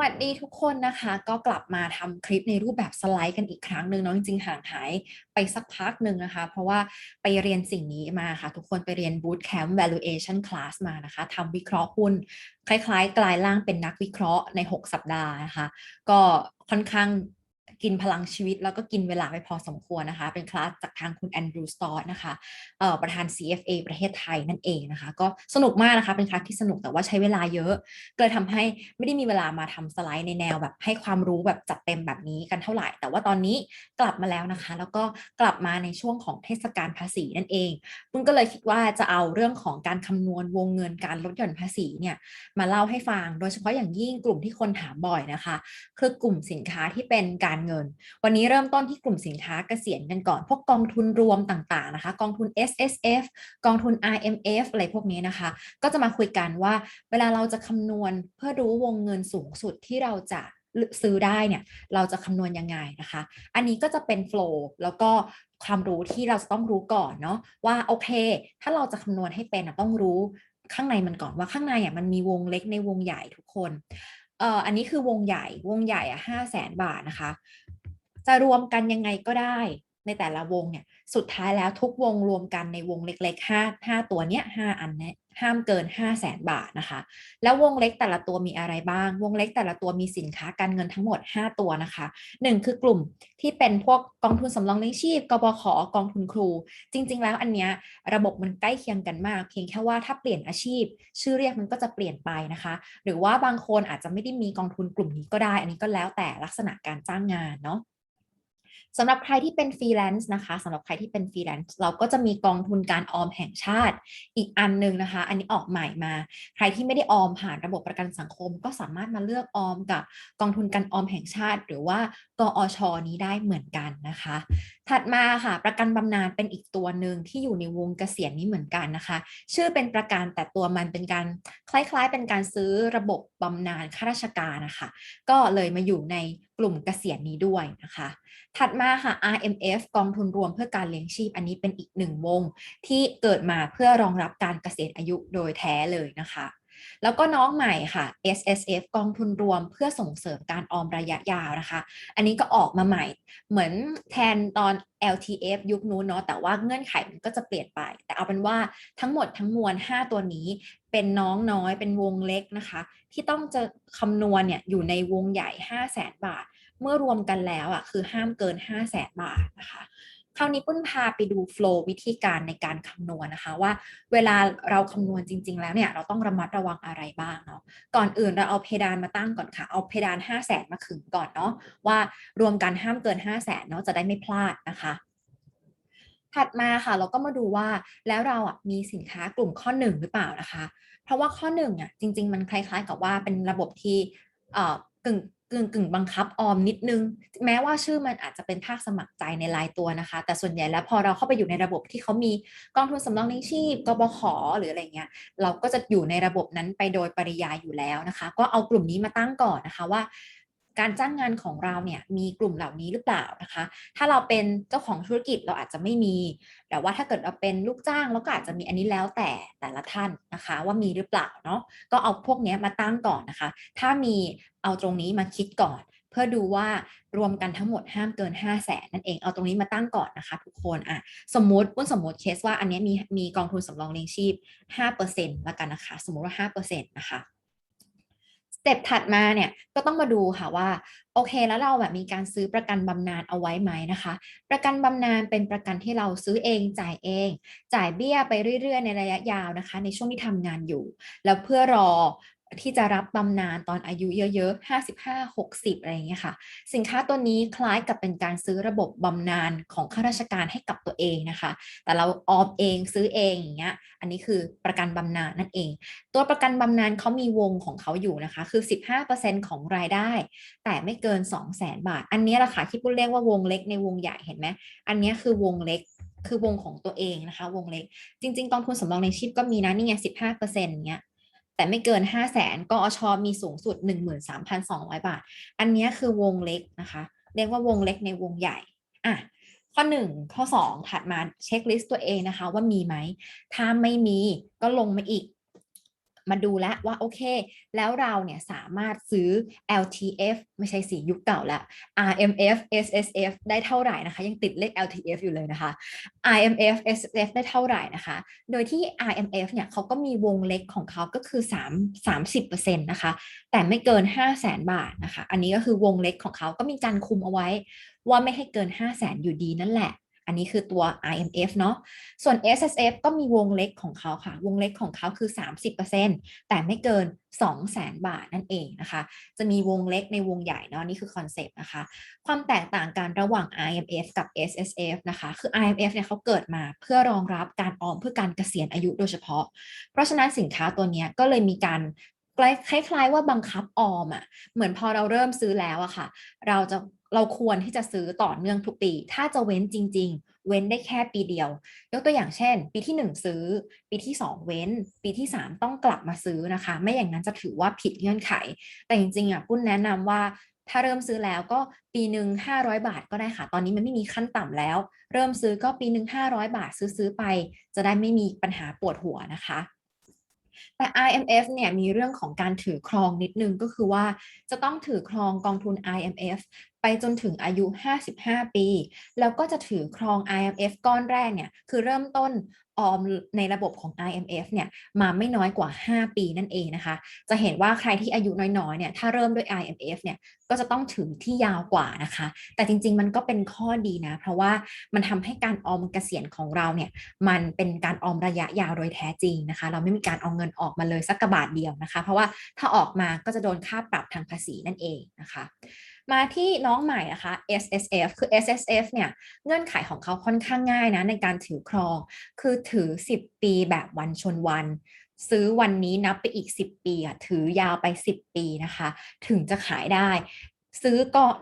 วัสดีทุกคนนะคะ ก็กลับมาทำคลิปในรูปแบบสไลด์กันอีกครั้งหนึ่งเนาะจริงๆห่างหายไปสักพักหนึ่งนะคะ เพราะว่าไปเรียนสิ่งนี้มาค่ะ ทุกคนไปเรียน Bootcamp Valuation Class มานะคะทำวิเคราะห์หุ้นคล้ายๆ กลายร่างเป็นนักวิเคราะห์ใน 6 สัปดาห์นะคะ ก็ค่อนข้าง กินพลังชีวิต แล้วก็กินเวลาไปพอสมควรนะคะ เป็นคลาสจากทางคุณแอนดรูสตอร์นะคะประธาน CFA ประเทศไทยนั่นเองนะคะ ก็สนุกมากนะคะ เป็นคลาสที่สนุกแต่ว่าใช้เวลาเยอะ ก็เลยทำให้ไม่ได้มีเวลามาทำสไลด์ในแนวแบบให้ความรู้แบบจัดเต็มแบบนี้กันเท่าไหร่ แต่ว่าตอนนี้กลับมาแล้วนะคะ แล้วก็กลับมาในช่วงของเทศกาลภาษีนั่นเองปุ้งก็เลยคิดว่าจะเอาเรื่องของการคำนวณวงเงินการลดหย่อนภาษีเนี่ยมาเล่าให้ฟัง โดยเฉพาะอย่างยิ่งกลุ่มที่คนถามบ่อยนะคะ คือกลุ่มสินค้าที่เป็นการเงิน วันนี้เริ่มต้นที่กลุ่มสินค้าเกษียณกันก่อน พวกกองทุนรวมต่างๆนะคะ กองทุน S S F กองทุน I M F อะไรพวกนี้นะคะ ก็จะมาคุยกันว่า เวลาเราจะคำนวณเพื่อรู้วงเงินสูงสุดที่เราจะซื้อได้เนี่ยเราจะคำนวณยังไงนะคะ อันนี้ก็จะเป็นโฟล์แล้วก็ความรู้ที่เราจะต้องรู้ก่อนเนาะว่าโอเค ถ้าเราจะคำนวณให้เป็นต้องรู้ข้างในมันก่อนว่าข้างในอะมันมีวงเล็กในวงใหญ่ทุกคน เอ่ออันนี้คือวงใหญ่วงใหญ่อะห้าแสนบาทนะคะ จะรวมกันยังไงก็ได้ในแต่ละวงเนี่ย สุดท้ายแล้วทุกวงรวมกันในวงเล็กๆห้าห้าตัวเนี้ยห้าอันเนี้ย ห้ามเกิน 5 0 0แสนบาทนะคะ แล้ววงเล็กแต่ละตัวมีอะไรบ้าง วงเล็กแต่ละตัวมีสินค้าการเงินทั้งหมด 5 ตัวนะคะ 1 คือกลุ่มที่เป็นพวกกองทุนสำรองเลี้ยงชีพกบขกองทุนครู จริง ๆ แล้วอันเนี้ยระบบมันใกล้เคียงกันมาก เพียงแค่ว่าถ้าเปลี่ยนอาชีพ ชื่อเรียกมันก็จะเปลี่ยนไปนะคะ หรือว่าบางคนอาจจะไม่ได้มีกองทุนกลุ่มนี้ก็ได้ อันนี้ก็แล้วแต่ลักษณะการจ้างงานเนาะ สำหรับใครที่เป็นฟรีแลนซ์นะคะสำหรับใครที่เป็นฟรีแลนซ์เราก็จะมีกองทุนการออมแห่งชาติอีกอันหนึ่งนะคะ อันนี้ออกใหม่มา ใครที่ไม่ได้ออมผ่านระบบประกันสังคม ก็สามารถมาเลือกออมกับกองทุนการออมแห่งชาติ หรือว่ากออชอนี้ได้เหมือนกันนะคะ ถัดมาค่ะ ประกันบำนาญเป็นอีกตัวหนึ่งที่อยู่ในวงเกษียณนี้เหมือนกันนะคะ ชื่อเป็นประกันแต่ตัวมันเป็นการคล้ายๆ เป็นการซื้อระบบบำนาญข้าราชการนะคะก็เลยมาอยู่ใน กลุ่มเกษียณนี้ด้วยนะคะ ถัดมาค่ะ RMF กองทุนรวมเพื่อการเลี้ยงชีพ อันนี้เป็นอีกหนึ่งวงที่เกิดมาเพื่อรองรับการเกษียณอายุโดยแท้เลยนะคะแล้วก็น้องใหม่ค่ะ SSF กองทุนรวมเพื่อส่งเสริมการออมระยะยาวนะคะ อันนี้ก็ออกมาใหม่ เหมือนแทนตอน LTF ยุคนู้นเนาะ แต่ว่าเงื่อนไขมันก็จะเปลี่ยนไป แต่เอาเป็นว่าทั้งหมดทั้งมวล 5 ตัวนี้ เป็นน้องน้อยเป็นวงเล็กนะคะ ที่ต้องจะคำนวณเนี่ยอยู่ในวงใหญ่ 5 0 0แสนบาท เมื่อรวมกันแล้วอะคือห้ามเกิน 5 0 0แสนบาทนะคะคราวนี้ปุ้นพาไปดูโฟล์วิธีการในการคำนวณนะคะ ว่าเวลาเราคำนวณจริง ๆ แล้วเนี่ยเราต้องระมัดระวังอะไรบ้างเนาะก่อนอื่นเราเอาเพดานมาตั้งก่อนค่ะ เอาเพดาน 5 0 0แสนมาขึงก่อนเนาะว่ารวมกันห้ามเกิน 5 0 0แสนเนาะจะได้ไม่พลาดนะคะถัดมาค่ะเราก็มาดูว่าแล้วเราอะมีสินค้ากลุ่มข้อหนึ่งหรือเปล่านะคะ เพราะว่าข้อหนึ่งอะจริง ๆ มันคล้าย ๆ กับว่าเป็นระบบที่เอ่อกึ่ง กึ่งกึ่งบังคับออมนิดนึง แม้ว่าชื่อมันอาจจะเป็นภาคสมัครใจในรายตัวนะคะ แต่ส่วนใหญ่แล้วพอเราเข้าไปอยู่ในระบบที่เขามีกองทุนสำรองเลี้ยงชีพกบขหรืออะไรเงี้ยเราก็จะอยู่ในระบบนั้นไปโดยปริยายอยู่แล้วนะคะ ก็เอากลุ่มนี้มาตั้งก่อนนะคะว่า การจ้างงานของเราเนี่ยมีกลุ่มเหล่านี้หรือเปล่านะคะ ถ้าเราเป็นเจ้าของธุรกิจเราอาจจะไม่มี แต่ว่าถ้าเกิดเราเป็นลูกจ้างเราก็อาจจะมีอันนี้แล้วแต่แต่ละท่านนะคะ ว่ามีหรือเปล่าเนาะก็เอาพวกนี้มาตั้งก่อนนะคะ ถ้ามีเอาตรงนี้มาคิดก่อน เพื่อดูว่ารวมกันทั้งหมดห้ามเกิน 5 0 0แสนนั่นเองเอาตรงนี้มาตั้งก่อนนะคะ ทุกคนอะสมมติปุ้นสมมติเคสว่าอันนี้มีมีกองทุนสำรองเลี้ยงชีพ5%ละกันนะคะ สมมติว่า5%นะคะ เต็ปถัดมาเนี่ยก็ต้องมาดูค่ะว่าโอเคแล้วเราแบบมีการซื้อประกันบำนาญเอาไว้ไหมนะคะ ประกันบำนาญเป็นประกันที่เราซื้อเองจ่ายเอง จ่ายเบี้ยไปเรื่อยๆ ในระยะยาวนะคะ ในช่วงที่ทำงานอยู่ แล้วเพื่อรอ ที่จะรับบำนาญตอนอายุเยอะๆ 55 60 อะไรอย่างเงี้ยค่ะ สินค้าตัวนี้คล้ายกับเป็นการซื้อระบบบำนาญของข้าราชการให้กับตัวเองนะคะ แต่เราออมเองซื้อเองอย่างเงี้ย อันนี้คือประกันบำนาญนั่นเอง ตัวประกันบำนาญเขามีวงของเขาอยู่นะคะ คือ 15%ของรายได้ แต่ไม่เกิน 2 0 0 0 0 0 บาท อันนี้แหละค่ะที่พูดเรียกว่าวงเล็กในวงใหญ่เห็นไหม อันนี้คือวงเล็กคือวงของตัวเองนะคะ วงเล็ก จริง ๆ กองทุนสำรองในชีพก็มีนะนี่ไง15%เงี้ย แต่ไม่เกิน 5 0 0แสนกอชมีสูงสุด 13,200 บาท อันนี้คือวงเล็กนะคะ เรียกว่าวงเล็กในวงใหญ่อะข้อ 1 ข้อ 2 ถัดมาเช็คลิสต์ตัวเองนะคะว่ามีไหม ถ้าไม่มีก็ลงมาอีก มาดูแล้วว่าโอเค แล้วเราเนี่ยสามารถซื้อ LTF ไม่ใช่สียุคเก่าล้ว RMF SSF ได้เท่าไหร่นะคะ ยังติดเลข LTF อยู่เลยนะคะ IMF SSF ได้เท่าไหร่นะคะ โดยที่ IMF เนี่ยเขาก็มีวงเล็กของเขาก็คือ 3 30%นะคะ แต่ไม่เกิน 5 0 0แสนบาทนะคะ อันนี้ก็คือวงเล็กของเขาก็มีการคุมเอาไว้ ว่าไม่ให้เกิน 5 0 0แสนอยู่ดีนั่นแหละ อันนี้คือตัว IMF เนาะ ส่วน SSF ก็มีวงเล็กของเขาค่ะ วงเล็กของเขาคือ 30%แต่ไม่เกิน 200,000บาทนั่นเองนะคะ จะมีวงเล็กในวงใหญ่เนาะนี่คือคอนเซปต์นะคะ ความแตกต่างกันระหว่าง IMF กับ SSF นะคะ คือ IMF เนี่ยเขาเกิดมาเพื่อรองรับการออมเพื่อการเกษียณอายุโดยเฉพาะ เพราะฉะนั้นสินค้าตัวนี้ก็เลยมีการ คล้ายๆว่าบังคับออมอะ่ะเหมือนพอเราเริ่มซื้อแล้วอะค่ะ เราจะเราควรที่จะซื้อต่อเนื่องทุกปี ถ้าจะเว้นจริง ๆ เว้นได้แค่ปีเดียว ยกตัวอย่างเช่น ปีที่ 1 ซื้อ ปีที่ 2 เว้น ปีที่ 3 ต้องกลับมาซื้อนะคะ ไม่อย่างนั้นจะถือว่าผิดเงื่อนไข แต่จริงๆอะปุ้นแนะนำว่าถ้าเริ่มซื้อแล้วก็ปีหนึ่ง500 บาทก็ได้ค่ะ ตอนนี้มันไม่มีขั้นต่ำแล้ว เริ่มซื้อก็ปีหนึ่ง500 บาทซื้อๆไป จะได้ไม่มีปัญหาปวดหัวนะคะ แต่ IMF เนี่ยมีเรื่องของการถือครองนิดนึงก็คือว่าจะต้องถือครองกองทุน IMF ไปจนถึงอายุ 55 ปี แล้วก็จะถือครอง IMF ก้อนแรกเนี่ย คือเริ่มต้น ออมในระบบของ IMF เนี่ยมาไม่น้อยกว่า 5 ปีนั่นเองนะคะ จะเห็นว่าใครที่อายุน้อยๆเนี่ยถ้าเริ่มด้วย IMF เนี่ยก็จะต้องถือที่ยาวกว่านะคะ แต่จริงๆมันก็เป็นข้อดีนะ เพราะว่ามันทำให้การออมเกษียณของเราเนี่ยมันเป็นการออมระยะยาวโดยแท้จริงนะคะ เราไม่มีการเอาเงินออกมาเลยสักกระบาทเดียวนะคะ เพราะว่าถ้าออกมาก็จะโดนค่าปรับทางภาษีนั่นเองนะคะ มาที่น้องใหม่นะคะ S S F คือ S S F เนี่ยเงื่อนไขของเขาค่อนข้างง่ายนะในการถือครอง คือถือ 10 ปีแบบวันชนวัน ซื้อวันนี้นับไปอีก 10 ปีอะถือยาวไป 10 ปีนะคะ ถึงจะขายได้ ซื้อกอง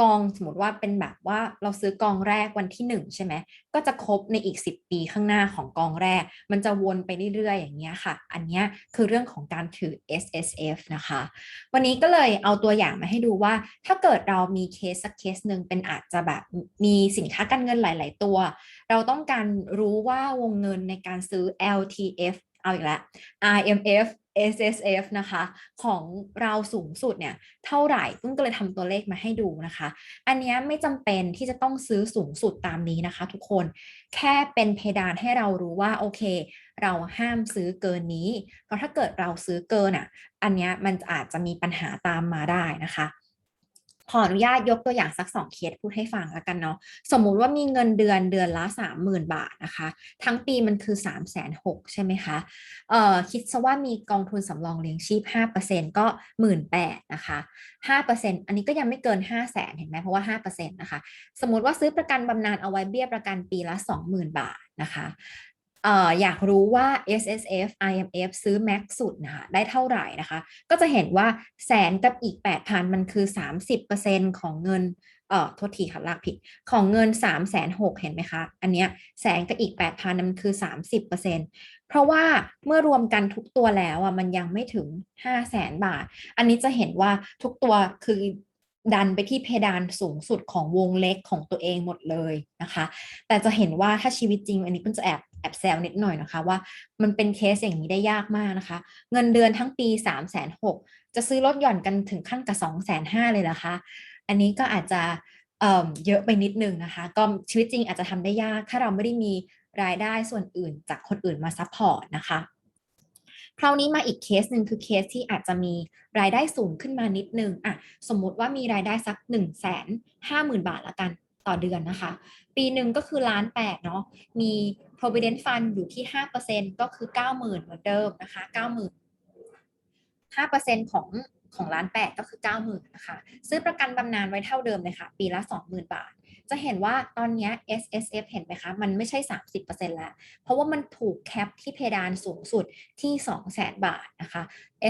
กองสมมติว่าเป็นแบบว่าเราซื้อกองแรกวันที่ 1 ใช่ไหมก็จะครบในอีก 10 ปีข้างหน้าของกองแรก มันจะวนไปเรื่อยๆ อย่างเงี้ยค่ะ อันนี้คือเรื่องของการถือ S S F นะคะ วันนี้ก็เลยเอาตัวอย่างมาให้ดูว่า ถ้าเกิดเรามีเคสสักเคสหนึ่งเป็นอาจจะแบบมีสินค้าการเงินหลาย ๆ ตัว เราต้องการรู้ว่าวงเงินในการซื้อ LTF เอาอีกแล้ว SSF นะคะ ของเราสูงสุดเนี่ยเท่าไหร่ตุ้งก็เลยทำตัวเลขมาให้ดูนะคะ อันนี้ไม่จำเป็นที่จะต้องซื้อสูงสุดตามนี้นะคะ ทุกคนแค่เป็นเพดานให้เรารู้ว่าโอเค เราห้ามซื้อเกินนี้ เพราะถ้าเกิดเราซื้อเกินอะ อันนี้มันอาจจะมีปัญหาตามมาได้นะคะ ขออนุญาตยกตัวอย่างสักสองเคสพูดให้ฟังแล้วกันเนาะสมมุติว่ามีเงินเดือนเดือนละสามหมื่นบาทนะคะ ทั้งปีมันคือ3ามแสนหกใช่ไหมคะเอ่อคิดซะว่ามีกองทุนสำรองเลี้ยงชีพ5%ก็หมื่นแปดนะคะ5%อันนี้ก็ยังไม่เกิน5 0 0แสนเห็นไหมเพราะว่า5%นนะคะ สมมติว่าซื้อประกันบำนาญเอาไว้เบี้ยประกันปีละ20,000บาทนะคะ เอ่ออยากรู้ว่า S S F I M F ซื้อแม็กสุดนะคะได้เท่าไหร่นะคะ ก็จะเห็นว่าแสนกับอีก 8,000 มันคือ 30%ของเงินเอ่อโทษทีค่ะลากผิด ของเงิน 3 6 0 0 0เห็นไหมคะ อันเนี้ยแสนกับอีก 8,000มันคือ 30%เพราะว่าเมื่อรวมกันทุกตัวแล้วอะมันยังไม่ถึง 5 0 0แสนบาท อันนี้จะเห็นว่าทุกตัวคือ ดันไปที่เพดานสูงสุดของวงเล็กของตัวเองหมดเลยนะคะ แต่จะเห็นว่าถ้าชีวิตจริง อันนี้ก็จะแอบแอบแซวนิดหน่อยนะคะว่ามันเป็นเคสอย่างนี้ได้ยากมากนะคะ เงินเดือนทั้งปี3ามแสนหจะซื้อรถหย่อนกันถึงขั้นกับ2องแสนห้าเลยนะคะ อันนี้ก็อาจจะเเยอะไปนิดนึงนะคะ ก็ชีวิตจริงอาจจะทำได้ยาก ถ้าเราไม่ได้มีรายได้ส่วนอื่นจากคนอื่นมาซัพพอร์ตนะคะ คราวนี้มาอีกเคสหนึ่งคือเคสที่อาจจะมีรายได้สูงขึ้นมานิดนึงอะสมมุติว่ามีรายได้สัก1นึ่งแสนห้าหมื่นบาทละกันต่อเดือนนะคะ ปีหนึ่งก็คือล้านแปดเนาะมี provident fund อยู่ที่ 5%ก็คือ 90,000เหมือนเดิมนะคะ90,000 5%ของของล้านแปดก็คือ 90,000นะคะซื้อประกันบำนาญไว้เท่าเดิมเลยค่ะ ปีละ 20,000 บาท จะเห็นว่าตอนนี้ S S F เห็นไหมคะ มันไม่ใช่ 30%แล้ว เพราะว่ามันถูกแคปที่เพดานสูงสุดที่ 200,000 บาทนะคะ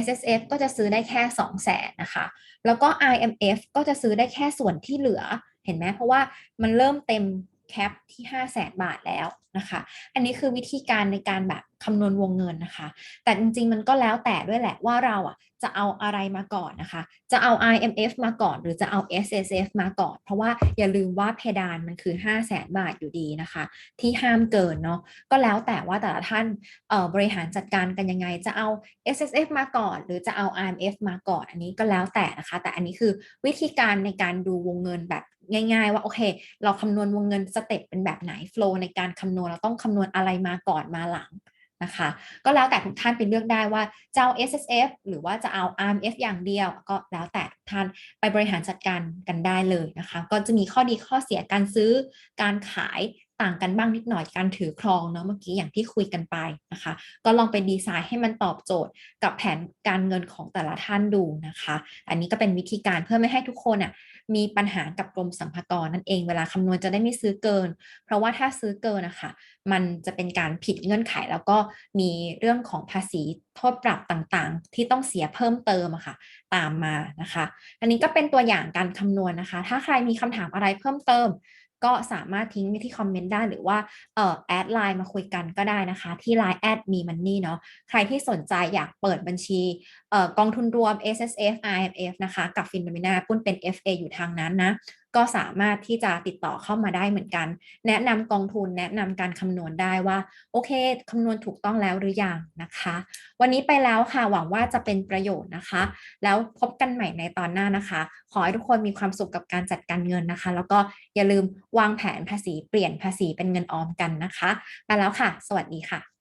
S S F ก็จะซื้อได้แค่ 200,000นะคะ แล้วก็ I M F ก็จะซื้อได้แค่ส่วนที่เหลือ เห็นไหมเพราะว่ามันเริ่มเต็ม แคปที่5 0 0แสนบาทแล้วนะคะ อันนี้คือวิธีการในการแบบคำนวณวงเงินนะคะ แต่จริงๆมันก็แล้วแต่ด้วยแหละว่าเราอะจะเอาอะไรมาก่อนนะคะ จะเอา IMF มาก่อน หรือจะเอา SSF มาก่อน เพราะว่าอย่าลืมว่าเพดานมันคือ 5 0 0แสนบาทอยู่ดีนะคะ ที่ห้ามเกินเนาะ ก็แล้วแต่ว่าแต่ละท่านบริหารจัดการกันยังไง จะเอา SSF มาก่อน หรือจะเอา IMF มาก่อน อันนี้ก็แล้วแต่นะคะ แต่อันนี้คือวิธีการในการดูวงเงินแบบ ง่าย ๆ ว่าโอเค เราคำนวณวงเงินสเต็ปเป็นแบบไหนโฟล์ในการคำนวณเราต้องคำนวณอะไรมาก่อนมาหลังนะคะก็แล้วแต่ทุกท่านไปเลือกได้ว่าจะเอา S S F หรือว่าจะเอา R M F อย่างเดียว ก็แล้วแต่ทุกท่านไปบริหารจัดการกันได้เลยนะคะ ก็จะมีข้อดีข้อเสียการซื้อการขาย ต่างกันบ้างนิดหน่อยการถือครองเนาะเมื่อกี้อย่างที่คุยกันไปนะคะ ก็ลองไปดีไซน์ให้มันตอบโจทย์กับแผนการเงินของแต่ละท่านดูนะคะ อันนี้ก็เป็นวิธีการเพื่อไม่ให้ทุกคนอะมีปัญหากับกรมสรรพากรนั่นเองเวลาคำนวณจะได้ไม่ซื้อเกิน เพราะว่าถ้าซื้อเกินนะคะมันจะเป็นการผิดเงื่อนไขแล้วก็มีเรื่องของภาษีโทษปรับต่างๆ ที่ต้องเสียเพิ่มเติมอะค่ะ ตามมานะคะ อันนี้ก็เป็นตัวอย่างการคำนวณนะคะ ถ้าใครมีคำถามอะไรเพิ่มเติม ก็สามารถทิ้งไว้ที่คอมเมนต์ได้หรือว่าเอ่อแอดไลน์มาคุยกันก็ได้นะคะ ที่ไลน์แอดมีมันนี่เนาะใครที่สนใจอยากเปิดบัญชีเอ่อกองทุนรวม S S F I M F นะคะ กับฟินโนมิน่าปุ้นเป็น F A อยู่ทางนั้นนะ ก็สามารถที่จะติดต่อเข้ามาได้เหมือนกัน แนะนำกองทุนแนะนำการคำนวณได้ว่า โอเคคำนวณถูกต้องแล้วหรือยังนะคะ วันนี้ไปแล้วค่ะหวังว่าจะเป็นประโยชน์นะคะ แล้วพบกันใหม่ในตอนหน้านะคะ ขอให้ทุกคนมีความสุขกับการจัดการเงินนะคะ แล้วก็อย่าลืมวางแผนภาษีเปลี่ยนภาษีเป็นเงินออมกันนะคะ ไปแล้วค่ะ สวัสดีค่ะ